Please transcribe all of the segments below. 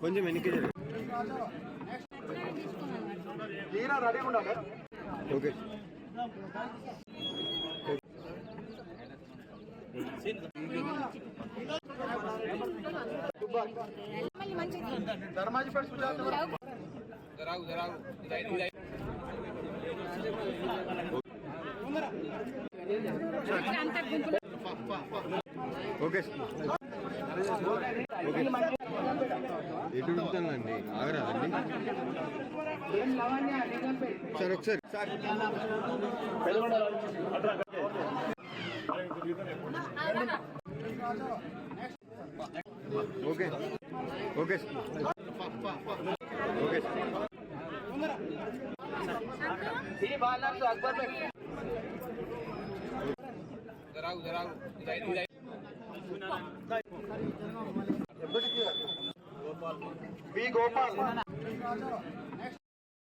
కొంచెం వెనక్కి ఓకే. గుంపులు ఓకే. ఎటు వెళ్తానండి? ఆగరాదండి సార్ ఒకసారి. సార్ ఓకే ఓకే ఓకే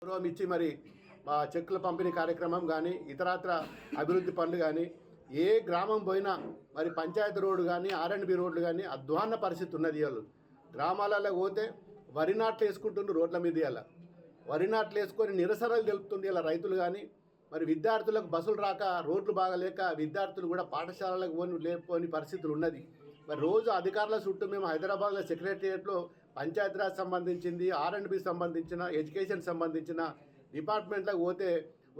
గౌరవం ఇచ్చి మరి మా చెక్కుల పంపిణీ కార్యక్రమం కానీ ఇతరత్ర అభివృద్ధి పనులు కానీ ఏ గ్రామం పోయినా మరి పంచాయతీ రోడ్డు కానీ ఆర్ఎండ్బి రోడ్లు కానీ అధ్వాన పరిస్థితి ఉన్నది ఇవాళ. గ్రామాలలో పోతే వరి నాట్లు వేసుకుంటుండ్రు రోడ్ల మీద ఇవాళ. వరి నాట్లు వేసుకొని నిరసనలు తెలుపుతుండే ఇలా రైతులు కానీ మరి విద్యార్థులకు బస్సులు రాక రోడ్లు బాగలేక విద్యార్థులు కూడా పాఠశాలలకు పోని లేకపోని పరిస్థితులు ఉన్నది. మరి రోజు అధికారుల చుట్టూ మేము హైదరాబాద్లో సెక్రటరియట్లో పంచాయతీరాజ్ సంబంధించింది ఆర్ఎండ్బి సంబంధించిన ఎడ్యుకేషన్ సంబంధించిన డిపార్ట్మెంట్లకు పోతే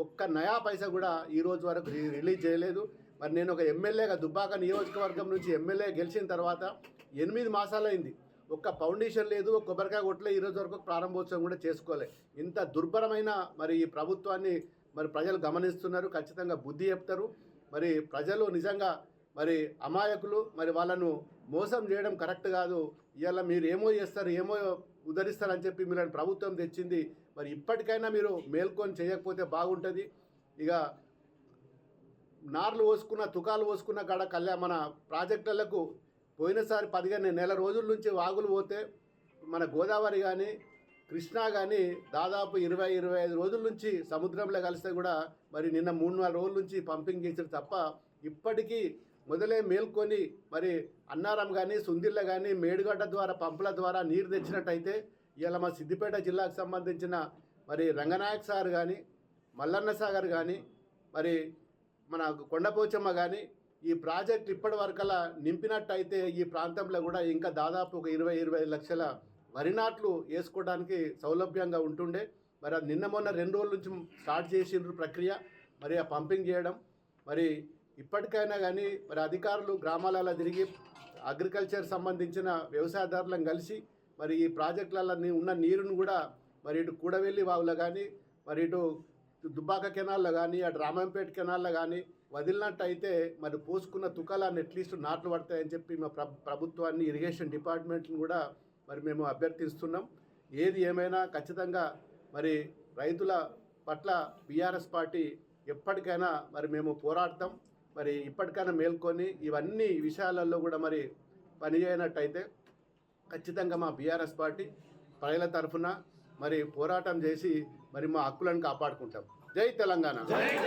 ఒక్క నయా పైసా కూడా ఈ రోజు వరకు రిలీజ్ చేయలేదు. మరి నేను ఒక ఎమ్మెల్యేగా దుబ్బాక నియోజకవర్గం నుంచి ఎమ్మెల్యే గెలిచిన తర్వాత ఎనిమిది మాసాలైంది. ఒక్క ఫౌండేషన్ లేదు ఒక కొబ్బరికాయ కొట్టలే ఈరోజు వరకు ప్రారంభోత్సవం కూడా చేసుకోలే. ఇంత దుర్భరమైన మరి ఈ ప్రభుత్వాన్ని మరి ప్రజలు గమనిస్తున్నారు ఖచ్చితంగా బుద్ధి చెప్తారు. మరి ప్రజలు నిజంగా మరి అమాయకులు మరి వాళ్ళను మోసం చేయడం కరెక్ట్ కాదు. ఇవాళ మీరు ఏమో చేస్తారు ఏమో ఉద్ధరిస్తారని చెప్పి మీరు ప్రభుత్వం తెచ్చింది. మరి ఇప్పటికైనా మీరు మేల్కొని చేయకపోతే బాగుంటుంది. ఇక నార్లు పోసుకున్న తుకాలు పోసుకున్న కాడ కళ్యా మన ప్రాజెక్టులకు పోయినసారి పదిహేను నెల రోజుల నుంచి వాగులు పోతే మన గోదావరి కానీ కృష్ణా కానీ దాదాపు ఇరవై ఇరవై ఐదు రోజుల నుంచి సముద్రంలో కలిస్తే కూడా మరి నిన్న మూడు నాలుగు రోజుల నుంచి పంపింగ్ చేసారు తప్ప ఇప్పటికీ మొదలే మేల్కొని మరి అన్నారం కానీ సుందిళ్ళ కానీ మేడుగడ్డ ద్వారా పంపుల ద్వారా నీరు తెచ్చినట్టయితే ఇలా మా సిద్దిపేట జిల్లాకు సంబంధించిన మరి రంగనాయక్ సార్ కానీ మల్లన్న సాగర్ కానీ మరి మన కొండపోచమ్మ కానీ ఈ ప్రాజెక్ట్ ఇప్పటి వరకలా నింపినట్టయితే ఈ ప్రాంతంలో కూడా ఇంకా దాదాపు ఒక ఇరవై ఇరవై లక్షల వరి నాట్లు వేసుకోవడానికి సౌలభ్యంగా ఉంటుండే. మరి అది నిన్న మొన్న రెండు రోజుల నుంచి స్టార్ట్ చేసిండ్రు ప్రక్రియ. మరి ఆ పంపింగ్ చేయడం. మరి ఇప్పటికైనా కానీ మరి అధికారులు గ్రామాలలో తిరిగి అగ్రికల్చర్ సంబంధించిన వ్యవసాయదారులను కలిసి మరి ఈ ప్రాజెక్టులలో ఉన్న నీరును కూడా మరి ఇటు కూడవెల్లి వాగులో కానీ మరి ఇటు దుబ్బాక కెనాల్లో కానీ అటు రామంపేట కెనాల్లో కానీ వదిలినట్టయితే మరి పోసుకున్న తుకాలాన్ని అట్లీస్ట్ నాట్లు పడతాయని చెప్పి మా ప్ర ప్రభుత్వాన్ని ఇరిగేషన్ డిపార్ట్మెంట్ని కూడా మరి మేము అభ్యర్థిస్తున్నాం. ఏది ఏమైనా ఖచ్చితంగా మరి రైతుల పట్ల బీఆర్ఎస్ పార్టీ ఎప్పటికైనా మరి మేము పోరాడతాం. మరి ఇప్పటికైనా మేల్కొని ఇవన్నీ విషయాలలో కూడా మరి పనిచేయనట్టయితే ఖచ్చితంగా మా బీఆర్ఎస్ పార్టీ ప్రజల తరఫున మరి పోరాటం చేసి మరి మా హక్కులను కాపాడుకుంటాం. జై తెలంగాణ.